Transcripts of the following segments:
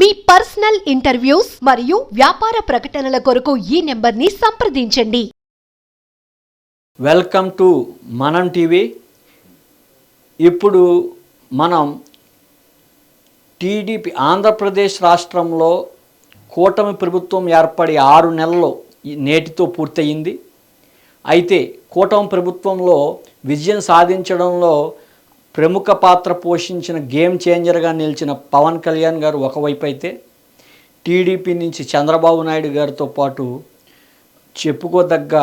మీ personal interviews మరియు వ్యాపార ప్రకటనల కొరకు ఈ నెంబర్ని సంప్రదించండి. Welcome to Manam TV. ఇప్పుడు మనం టీడీపీ ఆంధ్రప్రదేశ్ రాష్ట్రంలో కూటమి ప్రభుత్వం ఏర్పడి ఆరు నెలలు ఈ నేటితో పూర్తయింది. అయితే కూటమి ప్రభుత్వంలో విజయం సాధించడంలో ప్రముఖ పాత్ర పోషించిన గేమ్ చేంజర్గా నిలిచిన పవన్ కళ్యాణ్ గారు ఒకవైపు అయితే టీడీపీ నుంచి చంద్రబాబు నాయుడు గారితో పాటు చెప్పుకోదగ్గ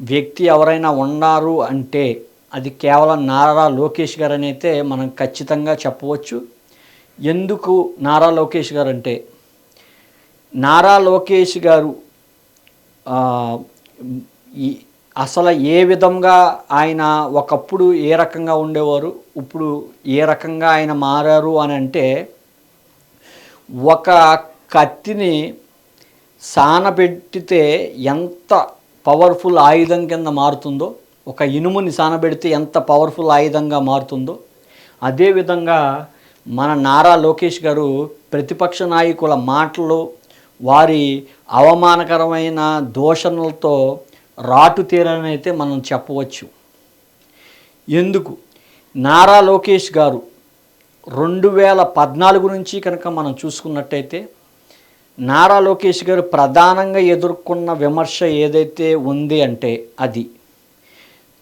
వ్యక్తి ఎవరైనా ఉన్నారు అంటే అది కేవలం నారా లోకేష్ గారు అయితే మనం ఖచ్చితంగా చెప్పవచ్చు. ఎందుకు నారా లోకేష్ గారు అంటే నారా లోకేష్ గారు ఈ అసలు ఏ విధంగా ఆయన ఒకప్పుడు ఏ రకంగా ఉండేవారు ఇప్పుడు ఏ రకంగా ఆయన మారారు అని అంటే ఒక కత్తిని సానబెట్టితే ఎంత పవర్ఫుల్ ఆయుధం కింద మారుతుందో ఒక ఇనుముని సానబెడితే ఎంత పవర్ఫుల్ ఆయుధంగా మారుతుందో అదేవిధంగా మన నారా లోకేష్ గారు ప్రతిపక్ష నాయకుల మాటలు వారి అవమానకరమైన దోషణలతో రాటు తీరని అయితే మనం చెప్పవచ్చు. ఎందుకు? నారా లోకేష్ గారు రెండు వేల పద్నాలుగు నుంచి కనుక మనం చూసుకున్నట్టయితే నారా లోకేష్ గారు ప్రధానంగా ఎదుర్కొన్న విమర్శ ఏదైతే ఉంది అంటే అది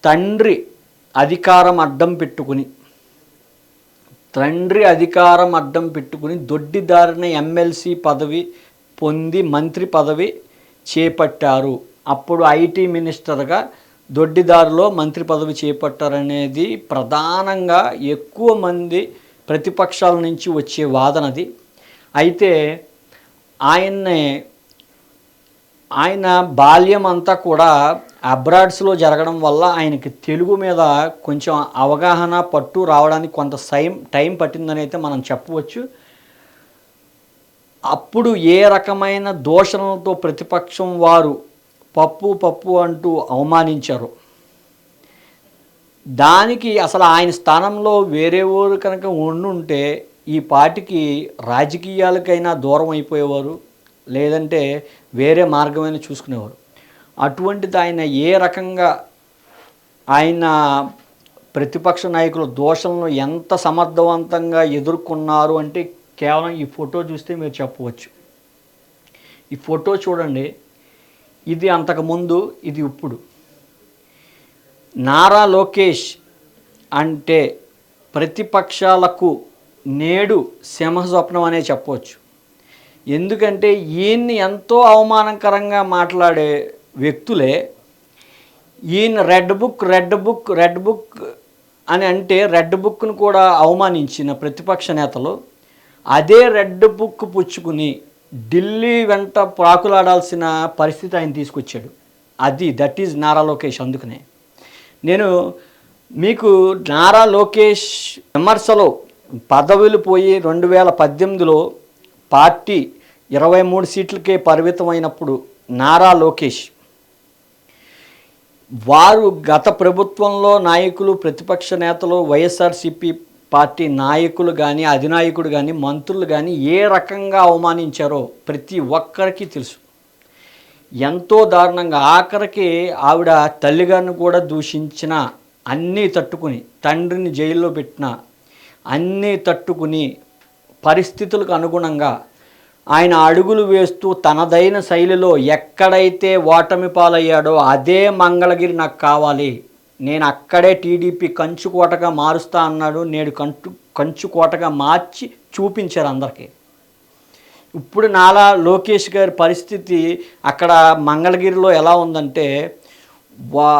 తండ్రి అధికారం అడ్డం పెట్టుకుని తండ్రి అధికారం అడ్డం పెట్టుకుని దొడ్డిదారిన ఎమ్మెల్సీ పదవి పొంది మంత్రి పదవి చేపట్టారు. అప్పుడు ఐటీ మినిస్టర్గా దొడ్డిదారిలో మంత్రి పదవి చేపట్టారనేది ప్రధానంగా ఎక్కువ మంది ప్రతిపక్షాల నుంచి వచ్చే వాదనది అయితే ఆయన్నే ఆయన బాల్యం అంతా కూడా అబ్రాడ్స్లో జరగడం వల్ల ఆయనకి తెలుగు మీద కొంచెం అవగాహన పట్టు రావడానికి కొంత సైం టైం పట్టిందని అయితే మనం చెప్పవచ్చు. అప్పుడు ఏ రకమైన దోషణలతో ప్రతిపక్షం వారు పప్పు పప్పు అంటూ అవమానించారు. దానికి అసలు ఆయన స్థానంలో వేరే ఊరు కనుక ఉండుంటే ఈ పార్టీకి రాజకీయాలకైనా దూరం అయిపోయేవారు లేదంటే వేరే మార్గమైనా చూసుకునేవారు. అటువంటిది ఆయన ఏ రకంగా ఆయన ప్రతిపక్ష నాయకుల దోషలను ఎంత సమర్థవంతంగా ఎదుర్కొన్నారు అంటే కేవలం ఈ ఫోటో చూస్తే మీరు చెప్పవచ్చు. ఈ ఫోటో చూడండి. ఇది అంతకుముందు ఇది ఇప్పుడు. నారా లోకేష్ అంటే ప్రతిపక్షాలకు నేడు సింహస్వప్నం అనే చెప్పవచ్చు ఎందుకంటే ఈయన్ని ఎంతో అవమానకరంగా మాట్లాడే వ్యక్తులే ఈయన red book red book red book అని అంటే రెడ్ బుక్ను కూడా అవమానించిన ప్రతిపక్ష నేతలు అదే రెడ్ బుక్ పుచ్చుకుని ఢిల్లీ వెంట ప్రాకులాడాల్సిన పరిస్థితి ఆయన తీసుకొచ్చాడు. అది దట్ ఈజ్ నారా లోకేష్ అందుకనే. నేను మీకు నారా లోకేష్ విమర్శలో పదవులు పోయి రెండు వేల పద్దెనిమిదిలో పార్టీ ఇరవై మూడు సీట్లకే పరిమితమైనప్పుడు నారా లోకేష్ వారు గత ప్రభుత్వంలో నాయకులు ప్రతిపక్ష నేతలు వైఎస్ఆర్సిపి పార్టీ నాయకులు కానీ అధినాయకుడు కానీ మంత్రులు కానీ ఏ రకంగా అవమానించారో ప్రతి ఒక్కరికి తెలుసు. ఎంతో దారుణంగా ఆఖరికి ఆవిడ తల్లిగారిని కూడా దూషించిన అన్నీ తట్టుకుని తండ్రిని జైల్లో పెట్టిన అన్నీ తట్టుకుని పరిస్థితులకు అనుగుణంగా ఆయన అడుగులు వేస్తూ తనదైన శైలిలో ఎక్కడైతే ఓటమి పాలయ్యాడో అదే మంగళగిరి నాకు కావాలి. నేను అక్కడే టీడీపీ కంచుకోటగా మారుస్తా అన్నాడు. నేడు కంచు కంచుకోటగా మార్చి చూపించారు అందరికీ. ఇప్పుడు నాలా లోకేష్ గారి పరిస్థితి అక్కడ మంగళగిరిలో ఎలా ఉందంటే వా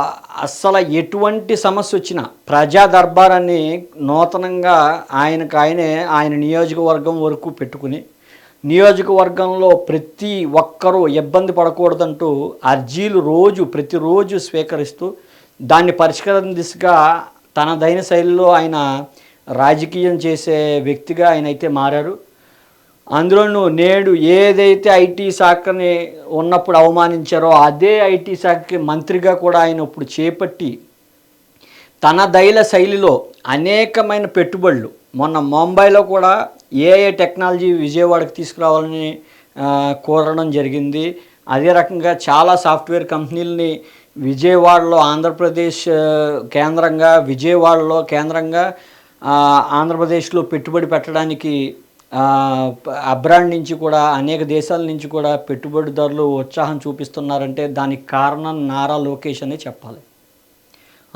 అస్సలు ఎటువంటి సమస్య వచ్చినా ప్రజా దర్బారాన్ని నూతనంగా ఆయనకు ఆయనే ఆయన నియోజకవర్గం వరకు పెట్టుకుని నియోజకవర్గంలో ప్రతి ఒక్కరూ ఇబ్బంది పడకూడదంటూ అర్జీలు రోజు ప్రతిరోజు స్వీకరిస్తూ దాన్ని పరిష్కారం దిశగా తనదైన శైలిలో ఆయన రాజకీయం చేసే వ్యక్తిగా ఆయన అయితే మారారు. అందులోనూ నేడు ఏదైతే ఐటీ శాఖని ఉన్నప్పుడు అవమానించారో అదే ఐటీ శాఖకి మంత్రిగా కూడా ఆయన ఇప్పుడు చేపట్టి తన దైల శైలిలో అనేకమైన పెట్టుబడులు మొన్న ముంబైలో కూడా ఏఏ టెక్నాలజీ విజయవాడకి తీసుకురావాలని కోరడం జరిగింది. అదే రకంగా చాలా సాఫ్ట్వేర్ కంపెనీలని విజయవాడలో ఆంధ్రప్రదేశ్ కేంద్రంగా విజయవాడలో కేంద్రంగా ఆంధ్రప్రదేశ్లో పెట్టుబడి పెట్టడానికి అబ్రాండ్ నుంచి కూడా అనేక దేశాల నుంచి కూడా పెట్టుబడిదారులు ఉత్సాహం చూపిస్తున్నారంటే దానికి కారణం నారా లోకేష్ అనే చెప్పాలి.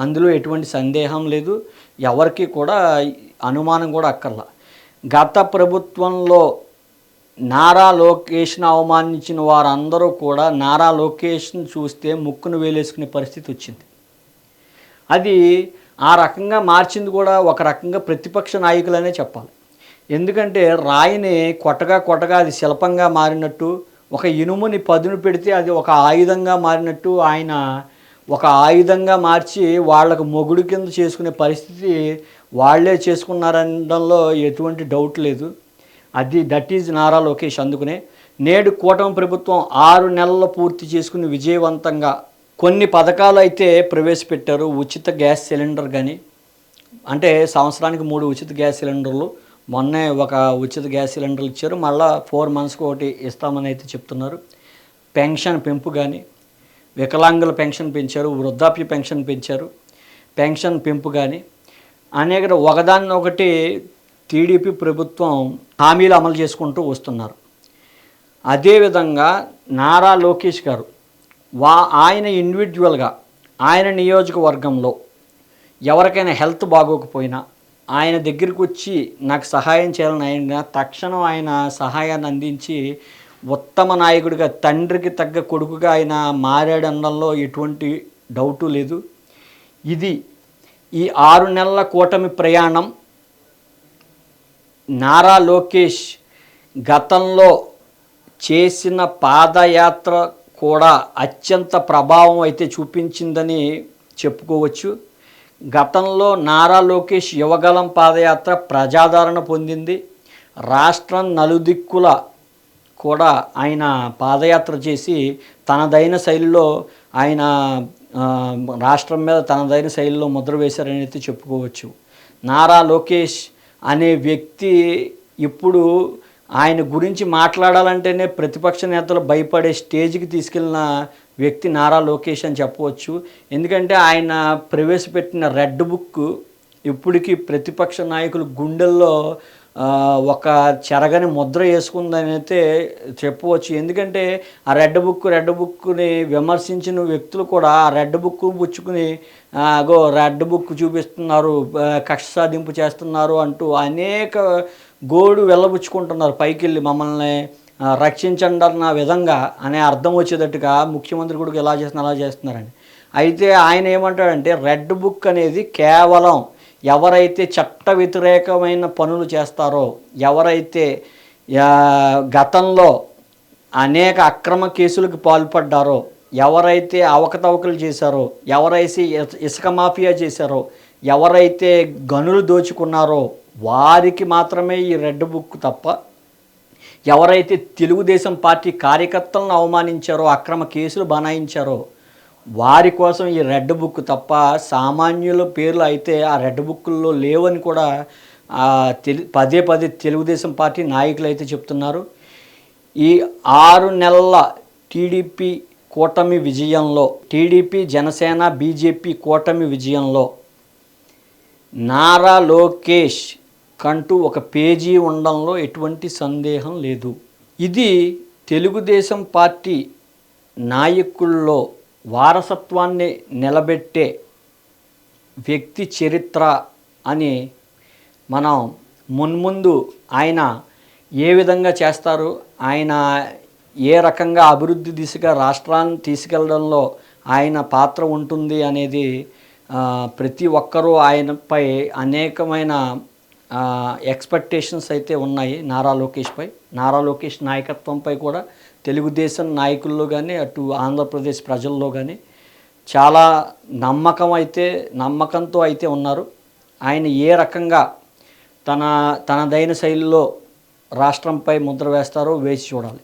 అందులో ఎటువంటి సందేహం లేదు. ఎవరికి కూడా అనుమానం కూడా అక్కర్లా. గత ప్రభుత్వంలో నారా లోకేష్ను అవమానించిన వారందరూ కూడా నారా లోకేష్ను చూస్తే ముక్కును వేలేసుకునే పరిస్థితి వచ్చింది. అది ఆ రకంగా మార్చింది కూడా ఒక రకంగా ప్రతిపక్ష నాయకులనే చెప్పాలి. ఎందుకంటే రాయిని కొట్టగా కొట్టగా అది శిల్పంగా మారినట్టు ఒక ఇనుముని పదును పెడితే అది ఒక ఆయుధంగా మారినట్టు ఆయన ఒక ఆయుధంగా మార్చి వాళ్ళకు మొగుడు కింద చేసుకునే పరిస్థితి వాళ్ళే చేసుకున్నారనడంలో ఎటువంటి డౌట్ లేదు. అది దట్ ఈజ్ నారా లోకేష్ అందుకునే నేడు కూటమి ప్రభుత్వం ఆరు నెలలు పూర్తి చేసుకుని విజయవంతంగా కొన్ని పథకాలు అయితే ప్రవేశపెట్టారు. ఉచిత గ్యాస్ సిలిండర్ కానీ అంటే సంవత్సరానికి మూడు ఉచిత గ్యాస్ సిలిండర్లు మొన్నే ఒక ఉచిత గ్యాస్ సిలిండర్లు ఇచ్చారు. మళ్ళీ ఫోర్ మంత్స్కి ఒకటి ఇస్తామని అయితే చెప్తున్నారు. పెన్షన్ పెంపు కానీ వికలాంగుల పెన్షన్ పెంచారు వృద్ధాప్య పెన్షన్ పెంచారు. పెన్షన్ పెంపు కానీ అనేక ఒకదాన్ని ఒకటి టీడీపీ ప్రభుత్వం హామీలు అమలు చేసుకుంటూ వస్తున్నారు. అదేవిధంగా నారా లోకేష్ గారు వా ఆయన ఇండివిజువల్గా ఆయన నియోజకవర్గంలో ఎవరికైనా హెల్త్ బాగోకపోయినా ఆయన దగ్గరికి వచ్చి నాకు సహాయం చేయాలని ఆయన తక్షణం ఆయన సహాయాన్ని అందించి ఉత్తమ నాయకుడిగా తండ్రికి తగ్గ కొడుకుగా ఆయన మారాడనడంలో ఎటువంటి డౌటు లేదు. ఇది ఈ ఆరు నెలల కూటమి ప్రయాణం నారా లోకేష్ గతంలో చేసిన పాదయాత్ర కూడా అత్యంత ప్రభావం అయితే చూపించిందని చెప్పుకోవచ్చు. గతంలో నారా లోకేష్ యువగలం పాదయాత్ర ప్రజాదరణ పొందింది. రాష్ట్రం నలుదిక్కుల కూడా ఆయన పాదయాత్ర చేసి తనదైన శైలిలో ఆయన రాష్ట్రం మీద తనదైన శైలిలో ముద్ర వేశారని అయితే చెప్పుకోవచ్చు. నారా లోకేష్ అనే వ్యక్తి ఇప్పుడు ఆయన గురించి మాట్లాడాలంటేనే ప్రతిపక్ష నేతలు భయపడే స్టేజ్కి తీసుకెళ్ళిన వ్యక్తి నారా లోకేష్ అని చెప్పవచ్చు. ఎందుకంటే ఆయన ప్రవేశపెట్టిన రెడ్ బుక్ ఇప్పటికీ ప్రతిపక్ష నాయకులు గుండెల్లో ఒక చెరగని ముద్ర వేసుకుందని అయితే చెప్పవచ్చు. ఎందుకంటే ఆ రెడ్ బుక్ రెడ్ బుక్ని విమర్శించిన వ్యక్తులు కూడా ఆ రెడ్ బుక్ పుచ్చుకుని అగో రెడ్ బుక్ చూపిస్తున్నారు కక్ష సాధింపు చేస్తున్నారు అంటూ అనేక గోడు వెళ్ళబుచ్చుకుంటున్నారు. పైకి వెళ్ళి మమ్మల్ని రక్షించండి అన్న విధంగా అనే అర్థం వచ్చేటట్టుగా ముఖ్యమంత్రి కూడా ఇలా చేస్తున్నారు అలా చేస్తున్నారని. అయితే ఆయన ఏమంటాడంటే రెడ్ బుక్ అనేది కేవలం ఎవరైతే చట్ట వ్యతిరేకమైన పనులు చేస్తారో ఎవరైతే గతంలో అనేక అక్రమ కేసులకు పాల్పడ్డారో ఎవరైతే అవకతవకలు చేశారో ఎవరైతే ఇసుక మాఫియా చేశారో ఎవరైతే గనులు దోచుకున్నారో వారికి మాత్రమే ఈ రెడ్ బుక్ తప్ప ఎవరైతే తెలుగుదేశం పార్టీ కార్యకర్తలను అవమానించారో అక్రమ కేసులు బనాయించారో వారి కోసం ఈ రెడ్ బుక్ తప్ప సామాన్యుల పేర్లు అయితే ఆ రెడ్ బుక్లో లేవని కూడా పదే పదే తెలుగుదేశం పార్టీ నాయకులు అయితే చెప్తున్నారు. ఈ ఆరు నెలల టీడీపీ కూటమి విజయంలో టీడీపీ జనసేన బీజేపీ కూటమి విజయంలో నారా లోకేష్ కంటూ ఒక పేజీ ఉండడంలో ఎటువంటి సందేహం లేదు. ఇది తెలుగుదేశం పార్టీ నాయకుల్లో వారసత్వాన్ని నిలబెట్టే వ్యక్తి చరిత్ర అని మనం మున్ముందు ఆయన ఏ విధంగా చేస్తారు ఆయన ఏ రకంగా అభివృద్ధి దిశగా రాష్ట్రాన్ని తీసుకెళ్ళడంలో ఆయన పాత్ర ఉంటుంది అనేది ప్రతి ఒక్కరూ ఆయనపై అనేకమైన ఎక్స్పెక్టేషన్స్ అయితే ఉన్నాయి. నారా లోకేష్పై నారా లోకేష్ నాయకత్వంపై కూడా తెలుగుదేశం నాయకుల్లో కానీ అటు ఆంధ్రప్రదేశ్ ప్రజల్లో కానీ చాలా నమ్మకం అయితే నమ్మకంతో అయితే ఉన్నారు. ఆయన ఏ రకంగా తన తనదైన శైలిలో రాష్ట్రంపై ముద్ర వేస్తారో వేసి చూడాలి.